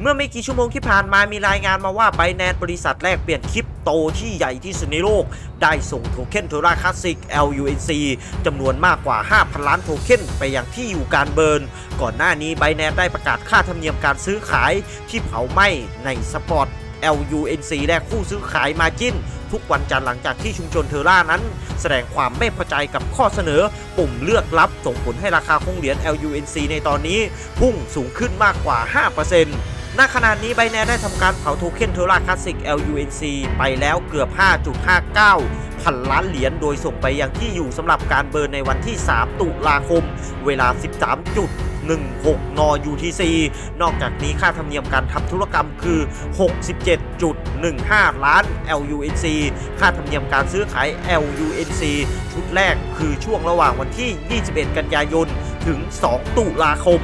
เมื่อไม่กี่ชั่วโมงที่ผ่านมามีรายงานมาว่าไบแนนบริษัทแรกเปลี่ยนคริปโตที่ใหญ่ที่สุดในโลก ได้ส่งโทเค็นโทราคลาสสิก LUNC จำนวนมากกว่า 5,000 ล้านโทเค็นไปยังที่อยู่การเบิร์น ก่อนหน้านี้ไบแนนได้ประกาศค่าธรรมเนียมการซื้อขายที่เผาไหม้ในสปอร์ต LUNC และคู่ซื้อขายมาจินทุกวันจันทร์หลังจากที่ชุมชนเทอร่านั้น แสดงความไม่พอใจกับข้อเสนอ ปุ่มเลือกรับส่งผลให้ราคาคงเหรียญ LUNC ในตอนนี้ พุ่งสูงขึ้นมากกว่า 5% ณขณะนี้ไบแนนได้ทำการเผาโทเค็นเทอร่าคลาสสิก LUNC ไปแล้วเกือบ 5.59 พันล้านเหรียญโดยส่งไปยังที่อยู่สำหรับการเบิร์นในวันที่ 3 ตุลาคม เวลา 13.16น UTC นอกจากนี้ค่าธรรมเนียมการทำธุรกรรมคือ 67.15 ล้าน LUNC ค่าธรรมเนียมการซื้อขาย LUNC ชุดแรกคือช่วงระหว่างวันที่ 21 กันยายน ถึง 2 ตุลาคม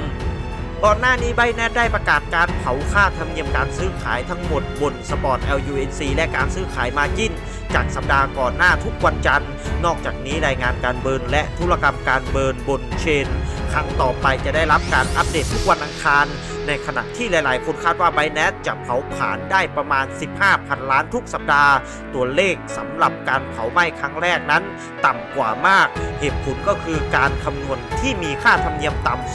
ก่อนหน้านี้ไบแนนได้ประกาศการเผาค่าธรรมเนียมการซื้อขายทั้งหมดบนสปอร์ต LUNC และการซื้อขายมาจินจากสัปดาห์ก่อนหน้าทุกวันจันทร์ นอกจากนี้รายงานการเบิร์นและธุรกรรมการเบิร์นบนเชน ครั้งต่อไปจะได้รับการอัปเดตทุกวันอังคาร ในขณะที่หลาย ๆ คนคาดว่าไบแนนจะเผาผลาญได้ประมาณ 15,000 ล้านทุกสัปดาห์ ตัวเลขสำหรับการเผาไหม้ครั้งแรกนั้น ต่ำกว่ามาก เหตุผลก็คือการคำนวณที่มีค่าธรรมเนียมต่ำ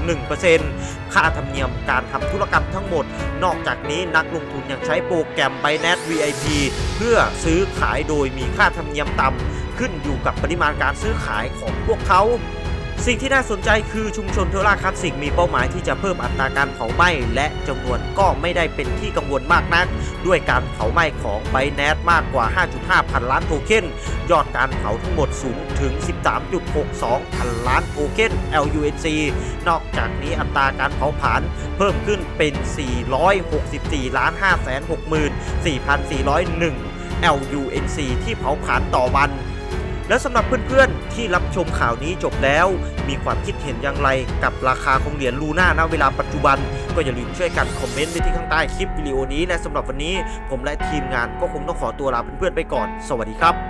0.1%ค่าธรรมเนียมการทำธุรกรรมทั้งหมด นอกจากนี้นักลงทุนยังใช้โปรแกรม Binance VIP เพื่อซื้อขายโดยมีค่าธรรมเนียมต่ำขึ้นอยู่กับปริมาณการซื้อขายของพวกเขา สิ่งที่น่าสนใจคือชุมชนเทอร่าคลาสสิกมีเป้าหมายที่จะเพิ่มอัตราการเผาไหม้และจำนวนก็ไม่ได้เป็นที่กังวลมากนัก ด้วยการเผาไหม้ของไบแนสมากกว่า 5.5 พันล้านโทเค็นยอดการเผาทั้งหมดสูงถึง 13.62 พันล้านโทเค็น LUNC นอกจากนี้อัตราการเผาผลาญเพิ่มขึ้นเป็น 464ล้าน5 6 4 4 0 1 LUNC ที่เผาผลาญต่อวัน และสำหรับเพื่อนๆ ที่รับชมข่าวนี้จบแล้ว มีความคิดเห็นอย่างไรกับราคาของเหรียญลูน่าณเวลาปัจจุบัน ก็อย่าลืมช่วยกันคอมเมนต์ไว้ที่ข้างใต้คลิปวิดีโอนี้และสำหรับวันนี้ ผมและทีมงานก็คงต้องขอตัวลาเพื่อนๆไปก่อน สวัสดีครับ